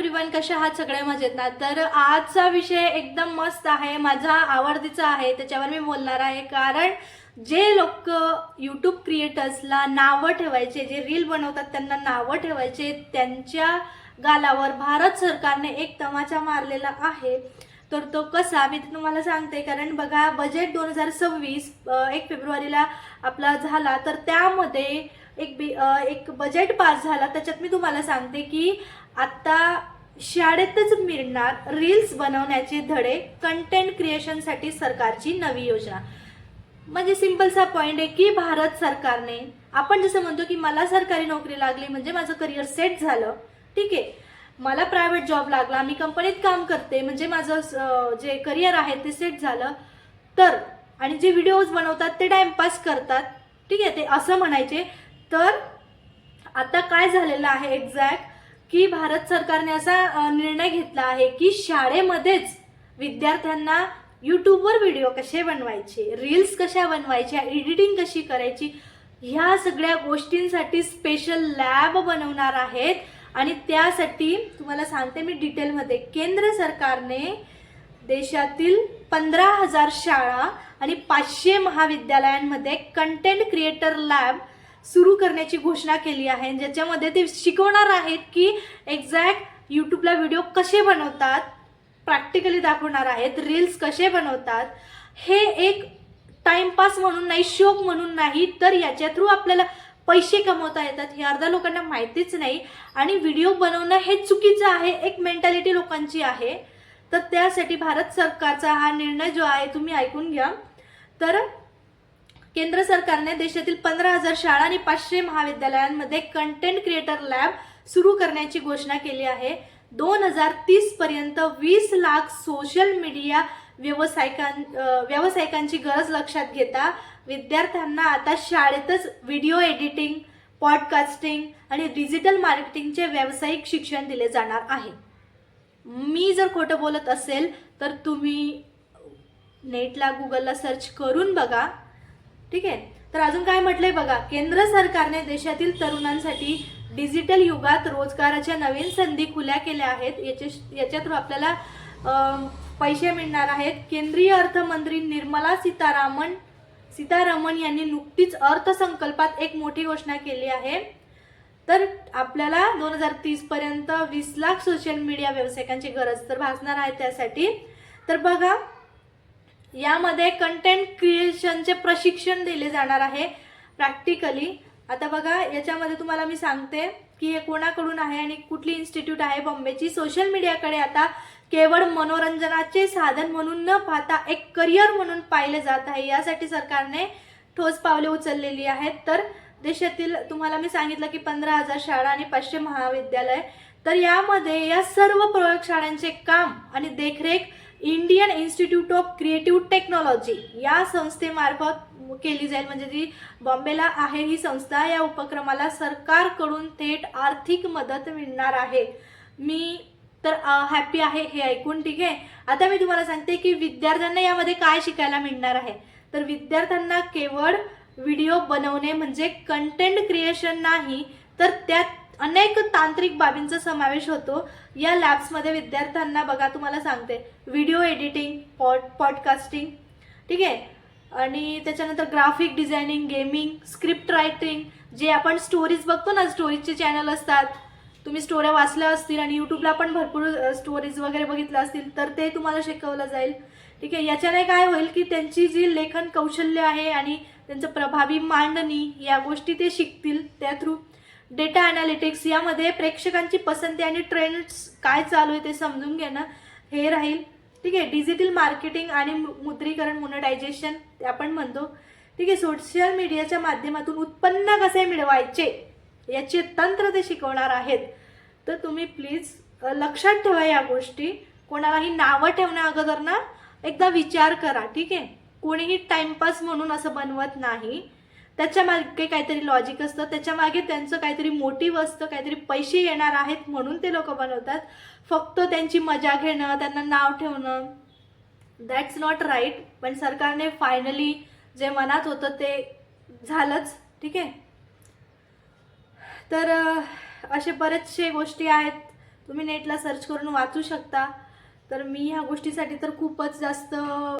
Everyone कशा आहात? सगळे मजेत. ना तर आजचा विषय एकदम मस्त आहे. माझा आवडतीचा आहे. त्याच्यावर मी बोलणार आहे. कारण जे लोक यूट्यूब क्रिएटर्सला नावं ठेवायचे जे रील बनवतात त्यांना नावं ठेवायचे त्यांच्या गालावर भारत सरकारने एक तमाचा मारलेला आहे. तर तो कसा? मी ते तुम्हाला सांगते. कारण बघा बजेट दोन हजार सव्वीस एक फेब्रुवारीला आपला झाला. तर त्यामध्ये एक बी एक बजेट पास झाला. त्याच्यात मी तुम्हाला सांगते की आत्ता शाळेतच मिळणार रील्स बनवण्याचे धडे कंटेंट क्रिएशनसाठी सरकारची नवी योजना. म्हणजे सिम्पलचा पॉईंट आहे की भारत सरकारने आपण जसं म्हणतो की मला सरकारी नोकरी लागली म्हणजे माझं करिअर सेट झालं. ठीक आहे. मला प्रायव्हेट जॉब लागला मी कंपनीत काम करते म्हणजे माझं जे करिअर आहे ते सेट झालं. तर आणि जे व्हिडिओज बनवतात ते टाईमपास करतात. ठीक आहे ते असं म्हणायचे. तर आता काय झालेलं आहे एक्झॅक्ट की भारत सरकारने असा निर्णय घेतला आहे की शाळेमध्येच विद्यार्थ्यांना यूट्यूबवर व्हिडिओ कसे बनवायचे रील्स कशा बनवायच्या एडिटिंग कशी करायची ह्या सगळ्या गोष्टींसाठी स्पेशल लॅब बनवणार आहेत. आणि त्यासाठी तुम्हाला सांगते मी डिटेलमध्ये केंद्र सरकारने देशातील पंधरा हजार शाळा आणि पाचशे महाविद्यालयांमध्ये कंटेंट क्रिएटर लॅब सुरू करण्याची घोषणा केली आहे. ज्याच्यामध्ये ते शिकवणार आहेत की एक्झॅक्ट यूट्यूबला व्हिडिओ कसे बनवतात प्रॅक्टिकली दाखवणार आहेत रील्स कसे बनवतात हे एक टाइमपास म्हणून नाही शोक म्हणून नाही तर याच्या थ्रू आपल्याला पैसे कमवता येतात हे अर्धा लोकांना माहितीच नाही. आणि व्हिडिओ बनवणं हे चुकीचं आहे एक मेंटॅलिटी लोकांची आहे. तर त्यासाठी भारत सरकारचा हा निर्णय जो आहे तुम्ही ऐकून घ्या. तर केंद्र सरकारने देशातील पंधरा हजार शाळा आणि पाचशे महाविद्यालयांमध्ये कंटेंट क्रिएटर लॅब सुरू करण्याची घोषणा केली आहे. दोन हजार तीस पर्यंत वीस लाख सोशल मीडिया व्यावसायिकां व्यावसायिकांची गरज लक्षात घेता विद्यार्थ्यांना आता शाळेतच व्हिडिओ एडिटिंग पॉडकास्टिंग आणि डिजिटल मार्केटिंगचे व्यावसायिक शिक्षण दिले जाणार आहे. मी जर खोटं बोलत असेल तर तुम्ही नेटला गुगलला सर्च करून बघा. ठीक आहे? तर अजून काय म्हटलंय बघा केंद्र सरकारने देशातील तरुणांसाठी डिजिटल युगात रोजगाराच्या नवीन संधी खुल्या केल्या आहेत. याच्या याच्या थ्रू आपल्याला पैसे मिळणार आहेत. केंद्रीय अर्थमंत्री निर्मला सीतारामन सीतारामन यांनी नुकतीच अर्थसंकल्पात एक मोठी घोषणा केली आहे. तर आपल्याला दोन हजार तीसपर्यंत वीस लाख सोशल मीडिया व्यावसायिकांची गरज तर भासणार आहे त्यासाठी. तर बघा यामध्ये कंटेंट क्रिएशनचे प्रशिक्षण दिले जाणार आहे प्रॅक्टिकली आता बघा याच्यामध्ये तुम्हाला मी सांगते की हे कोणाकडून आहे आणि कुठली इन्स्टिट्यूट आहे बॉम्बेची. सोशल मीडियाकडे आता केवळ मनोरंजनाचे साधन म्हणून न पाहता एक करिअर म्हणून पाहिले जात आहे. यासाठी सरकारने ठोस पावले उचललेली आहेत. तर देशातील तुम्हाला मी सांगितलं की पंधरा हजार शाळा आणि पाचशे महाविद्यालय. तर यामध्ये या सर्व प्रयोगशाळांचे काम आणि देखरेख Indian Institute of Creative Technology या संस्थेमार्फत केली जाईल. म्हणजे जी बॉम्बेला आहे ही संस्था या उपक्रमाला सरकारकडून थेट आर्थिक मदत मिळणार आहे. मी तर हॅपी आहे हे ऐकून ठीक आहे? आता मी तुम्हाला सांगते की विद्यार्थ्यांना यामध्ये काय शिकायला मिळणार आहे. तर विद्यार्थ्यांना केवळ व्हिडिओ बनवणे म्हणजे कंटेंट क्रिएशन नाही तर त्यात अनेक तांत्रिक बाबींचा समावेश होतो. या लॅब्समध्ये विद्यार्थ्यांना बघा तुम्हाला सांगते. व्हिडिओ एडिटिंग पॉड पॉडकास्टिंग ठीक आहे? आणि त्याच्यानंतर graphic designing gaming script writing जे आपण स्टोरीज बघतो ना स्टोरीजचे चॅनल असतात. तुम्ही स्टोऱ्या वाचल्या असतील आणि यूट्यूबला पण भरपूर स्टोरीज वगैरे बघितल्या असतील तर ते तुम्हाला शिकवलं जाईल. ठीक आहे? याच्याने काय होईल की त्यांची जी लेखन कौशल्य आहे आणि त्यांचं प्रभावी मांडणी या गोष्टी ते शिकतील त्या थ्रू डेटा अनालिटिक्स यामध्ये प्रेक्षकांची पसंती आणि ट्रेंड्स काय चालू आहे ते समजून घेणं हे राहील. ठीक आहे डिजिटल मार्केटिंग आणि मु- मुद्रीकरण मोनटायझेशन ते आपण म्हणतो. ठीक आहे सोशल मीडियाच्या माध्यमातून उत्पन्न कसे मिळवायचे याचे तंत्र ते शिकवणार आहेत. तर तुम्ही प्लीज लक्षात ठेवा या गोष्टी. कोणालाही नावं ठेवण्या अगोदर ना एकदा विचार करा. ठीक आहे कोणीही टाइमपास म्हणून असं बनवत नाही. त्याच्यामागे काहीतरी लॉजिक असतं. त्याच्यामागे त्यांचं काहीतरी मोटिव्ह असतं. काहीतरी पैसे येणार आहेत म्हणून ते लोक बनवतात. फक्त त्यांची मजा घेणं त्यांना नाव ठेवणं. दॅट्स नॉट राईट पण सरकारने फायनली जे मनात होतं ते झालंच. ठीक आहे? तर असे बरेचसे गोष्टी आहेत. तुम्ही नेटला सर्च करून वाचू शकता. तर मी ह्या गोष्टीसाठी तर खूपच जास्त